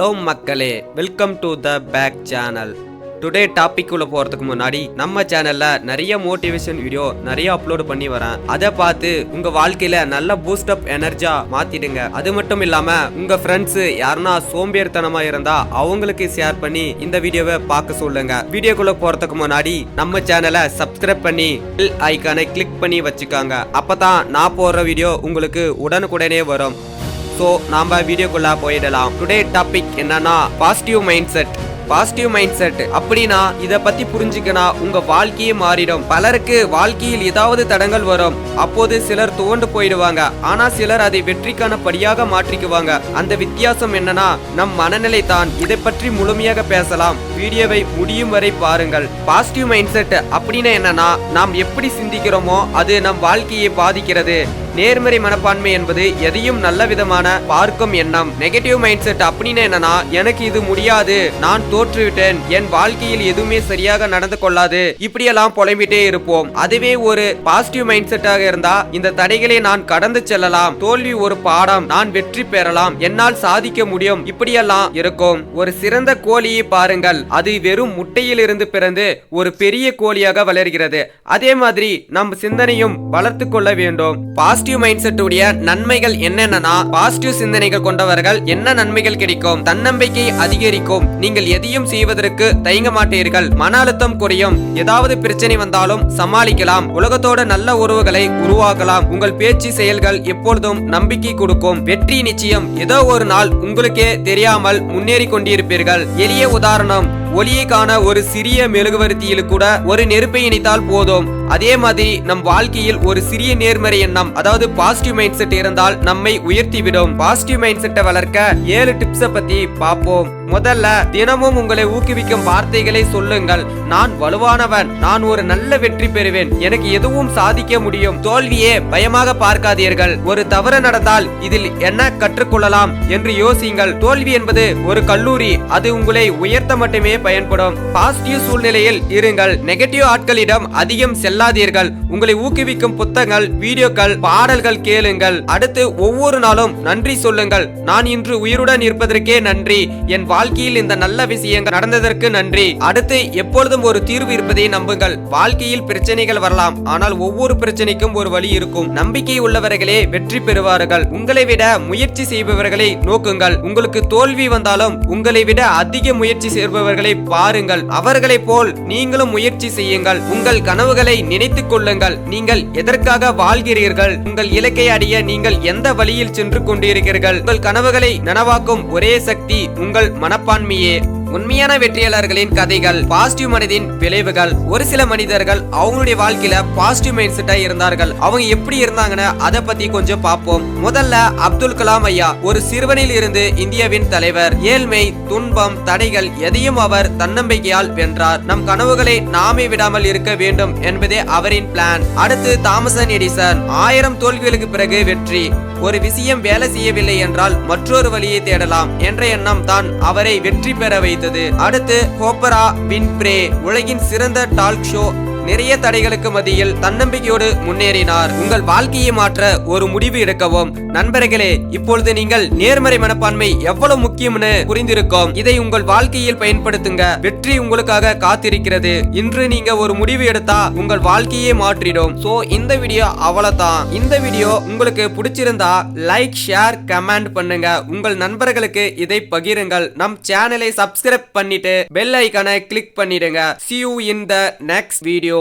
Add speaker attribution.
Speaker 1: Hello மக்களே welcome to the back channel today topic உள்ள முன்னாடி நம்ம சேனலில் நிறைய மோட்டிவேஷன் வீடியோ நிறைய அப்லோட் பண்ணி வரேன். அதை பார்த்து உங்கள் வாழ்க்கையில் நல்ல பூஸ்ட் அப் எனர்ஜியா மாத்திடுங்க. அது மட்டும் இல்லாமல் உங்கள் ஃப்ரெண்ட்ஸு யாருன்னா சோம்பேறித்தனமாக இருந்தால் அவங்களுக்கு ஷேர் பண்ணி இந்த வீடியோவை பார்க்க சொல்லுங்க. வீடியோக்குள்ளே போகிறதுக்கு முன்னாடி நம்ம சேனலை சப்ஸ்கிரைப் பண்ணி பில் ஐக்கானை கிளிக் பண்ணி வச்சுக்காங்க. அப்பதான் நான் போடுற வீடியோ உங்களுக்கு உடனுக்குடனே வரும். ஸோ நாம் வீடியோக்குள்ளே போயிடலாம். டுடே டாபிக் என்னன்னா positive mindset positive mindset அப்படின்னா இதை பத்தி புரிஞ்சுக்கனா உங்க வாழ்க்கையே மாறிடும். பலருக்கு வாழ்க்கையில் ஏதாவது தடங்கள் வரும். அப்போது சிலர் துவண்டு போயிடுவாங்க. ஆனா சிலர் அதை வெற்றிக்கான படியாக மாற்றிக்குவாங்க. அந்த வித்தியாசம் என்னன்னா நம் மனநிலை தான். இதை பற்றி முழுமையாக பேசலாம். வீடியோவை முடியும் வரை பாருங்கள். பாசிட்டிவ் மைண்ட் செட் அப்படின்னு என்னன்னா நாம் எப்படி சிந்திக்கிறோமோ அது நம் வாழ்க்கையை பாதிக்கிறது. நேர்மறை மனப்பான்மை என்பது எதையும் நல்ல விதமான பார்க்கும் எண்ணம். நெகட்டிவ் மைண்ட் செட் அப்படின்னு என்னன்னா எனக்கு இது முடியாது நான் தோற்றுவிட்டேன் என் வாழ்க்கையில் எதுவுமே சரியாக நடந்து கொள்ளாது இப்படியெல்லாம் புலம்பிட்டே இருப்போம். அதுவே ஒரு பாசிட்டிவ் மைண்ட் செட்டாக இருந்தா இந்த தடைகளை நான் கடந்து செல்லலாம். தோல்வி ஒரு பாடம் நான் வெற்றி பெறலாம். என்னால் சாதிக்க முடியும். இப்படியெல்லாம் இருக்கும். ஒரு சிறந்த கோழியை பாருங்கள். அது வெறும் முட்டையிலிருந்து பிறந்து ஒரு பெரிய கோழியாக வளர்கிறது. அதே மாதிரி நம் சிந்தனையும் வளர்த்து கொள்ள வேண்டும். பாசிட்டிவ் மைண்ட் செட் உடைய நன்மைகள் என்னென்னா பாசிட்டிவ் சிந்தனைகள் கொண்டவர்கள் என்ன நன்மைகள் கிடைக்கும் தன்னம்பிக்கை அதிகரிக்கும் நீங்கள் எதையும் செய்வதற்கு தயங்க மாட்டீர்கள் மன அழுத்தம் குறையும் ஏதாவது பிரச்சனை வந்தாலும் சமாளிக்கலாம் உலகத்தோட நல்ல உறவுகளை உருவாக்கலாம் உங்கள் பேச்சு செயல்கள் எப்பொழுதும் நம்பிக்கை கொடுக்கும் வெற்றி நிச்சயம் ஏதோ ஒரு நாள் உங்களுக்கே தெரியாமல் முன்னேறி கொண்டிருப்பீர்கள். எளிய உதாரணம் ஒளியை காண ஒரு சிறிய மெழுகுவர்த்தியில் கூட ஒரு நெருப்பை இணைத்தால் போதும். அதே மாதிரி நம் வாழ்க்கையில் ஒரு சிறிய நேர்மறை எண்ணம் அதாவது பாசிட்டிவ் மைண்ட் செட் இருந்தால் நம்மை உயர்த்திவிடும் பாசிட்டிவ் மைண்ட் செட்டை வளர்க்க ஏழு டிப்ஸை பத்தி பார்ப்போம். முதல்ல தினமும் உங்களை ஊக்குவிக்கும் வார்த்தைகளை சொல்லுங்கள். நான் வலுவானவன். நான் ஒரு நல்ல வெற்றி பெறுவேன். எனக்கு எதுவும் சாதிக்க முடியும். தோல்வியே பயமாக பார்க்காதீர்கள். ஒரு தவறு நடந்தால் இதில் என்ன கற்றுக்கொள்ளலாம் என்று யோசியுங்கள். தோல்வி என்பது ஒரு கல்லூரி. அது உங்களை உயர்த்த மட்டுமே பயன்படும். பாசிட்டிவ் சூழ்நிலையில் இருங்கள். நெகட்டிவ் ஆட்களிடம் அதிகம் செல்லாதீர்கள். உங்களை ஊக்குவிக்கும் புத்தகங்கள் வீடியோக்கள் பாடல்கள் கேளுங்கள். அடுத்து ஒவ்வொரு நாளும் நன்றி சொல்லுங்கள். நான் இன்று உயிருடன் இருப்பதற்கே நன்றி. என் வாழ்க்கையில் இந்த நல்ல விஷயங்கள் நடந்ததற்கு நன்றி. அடுத்து எப்பொழுதும் ஒரு தீர்வு இருப்பதை நம்புங்கள். வாழ்க்கையில் பிரச்சனைகள் வரலாம். ஆனால் ஒவ்வொரு பிரச்சனைக்கும் ஒரு வழி இருக்கும். நம்பிக்கை உள்ளவர்களே வெற்றி பெறுவார்கள். உங்களை விட முயற்சி செய்பவர்களை நோக்குங்கள். உங்களுக்கு தோல்வி வந்தாலும் உங்களை விட அதிக முயற்சி செய்பவர்களை பாருங்கள். அவர்களைப் போல் நீங்களும் முயற்சி செய்யுங்கள். உங்கள் கனவுகளை நினைத்துக் கொள்ளுங்கள். நீங்கள் எதற்காக வாழ்கிறீர்கள்? உங்கள் இலக்கை அடைய நீங்கள் எந்த வழியில் சென்று கொண்டிருக்கிறீர்கள்? உங்கள் கனவுகளை நனவாக்கும் ஒரே சக்தி உங்கள் மனப்பான்மையே. உண்மையான வெற்றியாளர்களின் கதைகள் பாசிட்டிவ் மனதின் விளைவுகள் ஒரு சில மனிதர்கள் அவங்களுடைய வாழ்க்கையில பாசிட்டிவ் மைண்ட் செட்டா இருந்தார்கள். அவங்க எப்படி இருந்தாங்கன்னு அதை பத்தி கொஞ்சம் பார்ப்போம். முதல்ல அப்துல் கலாம் ஐயா ஒரு சிறுவனில் இருந்து இந்தியாவின் தலைவர். ஏழ்மை துன்பம் தடைகள் எதையும் அவர் தன்னம்பிக்கையால் வென்றார். நம் கனவுகளை நாமே விடாமல் இருக்க வேண்டும் என்பதே அவரின் பிளான் அடுத்து தாமசன் எடிசன் ஆயிரம் தோல்விகளுக்கு பிறகு வெற்றி. ஒரு விஷயம் வேலை செய்யவில்லை என்றால் மற்றொரு வழியை தேடலாம் என்ற எண்ணம் தான் அவரை வெற்றி பெற வைத்தது. அடுத்து ஹோப்பரா வின்ப்ரே உலகின் சிறந்த டால்க் ஷோ நிறைய தடைகளுக்கு மத்தியில் தன்னம்பிக்கையோடு முன்னேறினார். உங்கள் வாழ்க்கையை மாற்ற ஒரு முடிவு எடுக்கவும். நண்பர்களே இப்பொழுது நீங்கள் நேர்மறை மனப்பான்மை எவ்வளவு முக்கியம்னு புரிந்திருக்கும். இதை உங்கள் வாழ்க்கையில் பயன்படுத்துங்க. வெற்றி உங்களுக்காக காத்திருக்கிறது. இன்று நீங்க ஒரு முடிவு எடுத்தா உங்கள் வாழ்க்கையே மாற்றிடும். சோ இந்த வீடியோ அவ்வளவுதான். இந்த வீடியோ உங்களுக்கு பிடிச்சிருந்தா லைக் ஷேர் கமெண்ட் பண்ணுங்க. உங்கள் நண்பர்களுக்கு இதை பகிருங்கள். நம் சேனலை சப்ஸ்கிரைப் பண்ணிட்டு பெல் ஐக்கானை கிளிக் பண்ணிடுங்க. See you in the next video